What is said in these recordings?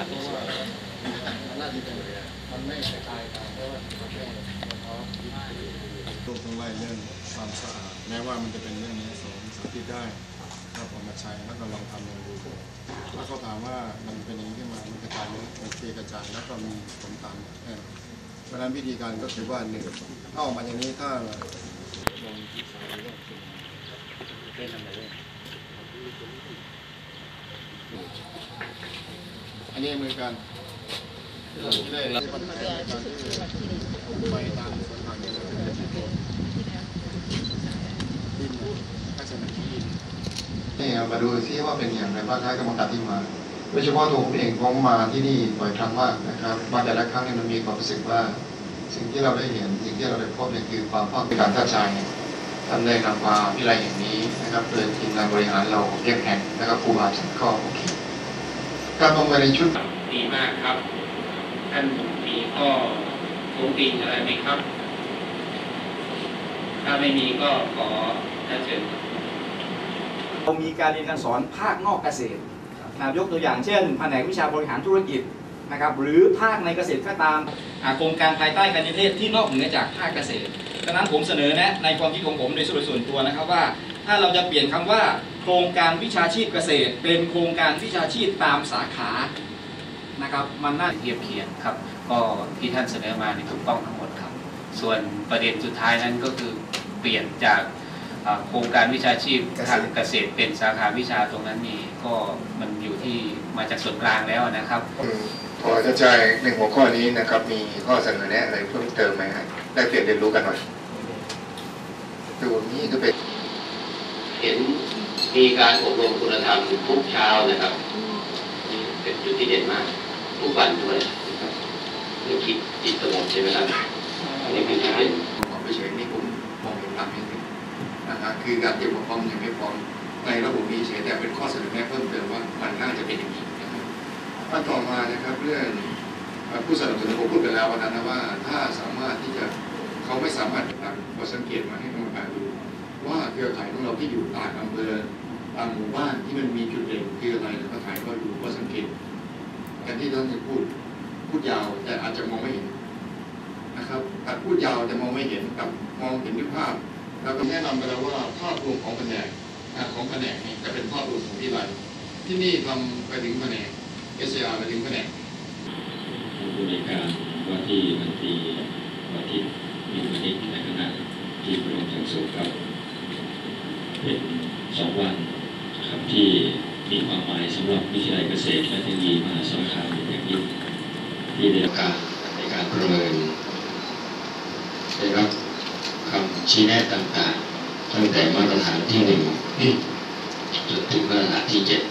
าทุกส่วนลูกต้องไล่เรื่องความสะอาดแม้ว่ามันจะเป็นเรื่องนี้สอนสาธิตได้ก็เอามาใช้แล้วก็ลองทำลองดูแล้วเขาถามว่ามันเป็นอย่างนี้ขึ้นมามันกระจายไหมโอเคกระจายแล้วก็มีผลตามแค่นั้นเพราะนั้นวิธีการก็คือว่าหนึ่งถ้าออกมาอย่างนี้ถ้าลองที่สายเรื่องขึ้นมาเป็นอะไรเลยันนี้มือกันที่ได้รับปัญหาในการที่ไปตามสถานที่ดินลักษณะที่ดินนี่ครับมาดูซิว่าเป็นอย่างไรบ้างครับกรรมการที่มาโดยเฉพาะตัวผมเองผมมาที่นี่บ่อยครั้งมากนะครับ มาแต่ละครั้งเนี่ยมันมีความรู้สึกว่า สิ่งที่เราได้เห็นสิ่งที่เราได้พบเนี่ยคือความภาคภูมิใจท่าชายเนี่ยท่านได้นำมาวิไลแห่งนี้นะครับโดยทีมงานบริหารเราเรียกแห่งนะครับครูบาอาจารย์ก็โอเค การลงมาในชุดดีมากครับ ท่านมีข้อท้วงติงอะไรไหมครับ ถ้าไม่มีก็ขอท่านเชิญเรามีการเรียนการสอนภาคนอกเกษตรนะครับยกตัวอย่างเช่นแผนกวิชาบริหารธุรกิจนะครับหรือภาคในเกษตรก็ตามอ่าโครงการภายใต้การนิเทศที่นอกเหนือจากภาคเกษตรดังนั้นผมเสนอแนะในความคิดของผมโดยส่วนตัวนะครับว่า ถ้าเราจะเปลี่ยนคำว่า โครงการวิชาชีพเกษตร เป็นโครงการวิชาชีพตามสาขานะครับมันน่าเทียบเคียงครับ ก็ที่ท่านเสนอมานี่ถูกต้องทั้งหมดครับ ส่วนประเด็นสุดท้ายนั้นก็คือเปลี่ยนจากอ่าโครงการวิชาชีพทางเกษตรเป็นสาขาวิชาตรงนั้นนี่ก็มันอยู่ที่มาจากส่วนกลางแล้วนะครับขอเข้าใจในหัวข้อนี้นะครับมีข้อเสนอแนะอะไรเพิ่มเติมไหมฮะได้เปลี่ยนเรียนรู้กันหน่อยดูนี่ก็เป็นเห็น มีการอบรมคุณธรรมทุกเช้านะครับนี่เป็นจุดที่เด่นมากทุกวันด้วยนะครับนี่คิดจิตสงบใช่ไหมครับอันนี้คือจุดเด่นผมไม่เฉยนี่ผมมองเห็นตามนิดนึงนะฮะคือการเตรียมความพร้อมยังไม่พร้อมในระบบมีเฉยแต่เป็นข้อเสนอแนะเพิ่มเติมว่ามันน่าจะเป็นอย่างนี้นะครับอันต่อมานะครับเรื่องผู้สนับสนุนผมพูดไปแล้ววันนั้นนะว่า ถ้าสามารถที่จะเขาไม่สามารถตามบทสังเกตมาให้กรรมการดู รือข่ายของเราที่อยู่ต่างอำเภอต่างหมู่บ้านที่มันมีจุดเด่นคืออะไรเครือข่ายก็ดูก็สังเกตแทนที่ท่านจะพูดพูดยาวแต่อาจจะมองไม่เห็นนะครับการพูดยาวจะมองไม่เห็นกับมองเห็นด้วยภาพแล้วก็แนะนำไปแล้วว่าภาพรวมของแผนกของแผนกนี่จะเป็นภาพรวมของวิไลที่นี่ทำไปถึงแผนกเอสอาไปถึงแผนกผู้ในการว่าที่บัญชีว่าที่มีวณิชในคณะที่กรมสังสุขครับ เป็นสองวันนะครับที่มีความหมายสำหรับวิทยาลัยเกษตรและเทคโนโลยีมหาสารคามอย่างยิ่งที่ได้รับการในการประเมินได้รับคำชี้แนะต่างๆ ตั้งแต่มาตรฐานที่หนึ่งจนถึงมาตรฐานที่เจ็ด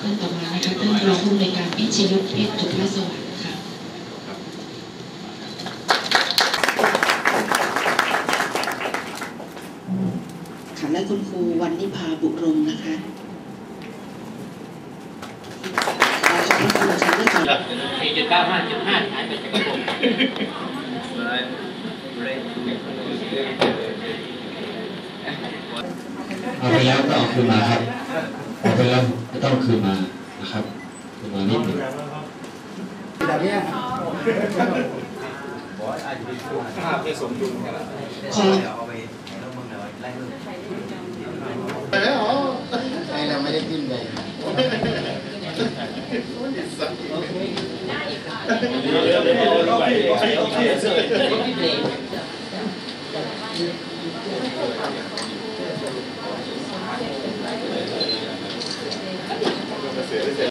ท่านต่อมานะคะท่านรองผู้อำนวยการพิชยุทธเพชรจุฬาสวัสดิ์ ค่ะค่ะและคุณครูวันนิพาบุรมนะคะขอขอบคุณอาจารย์ด้วยค่ะสี่จุดเก้าห้าจุดห้าหายไปจากระบบเอาไปแล้วก็เอาคืนมาครับเอาไปแล้วก็ต้องคืนมานะครับคืนมานิดหนึ่งภาพที่สมดุลกันแล้วขอ Hay là mấy cái phim này Gracias.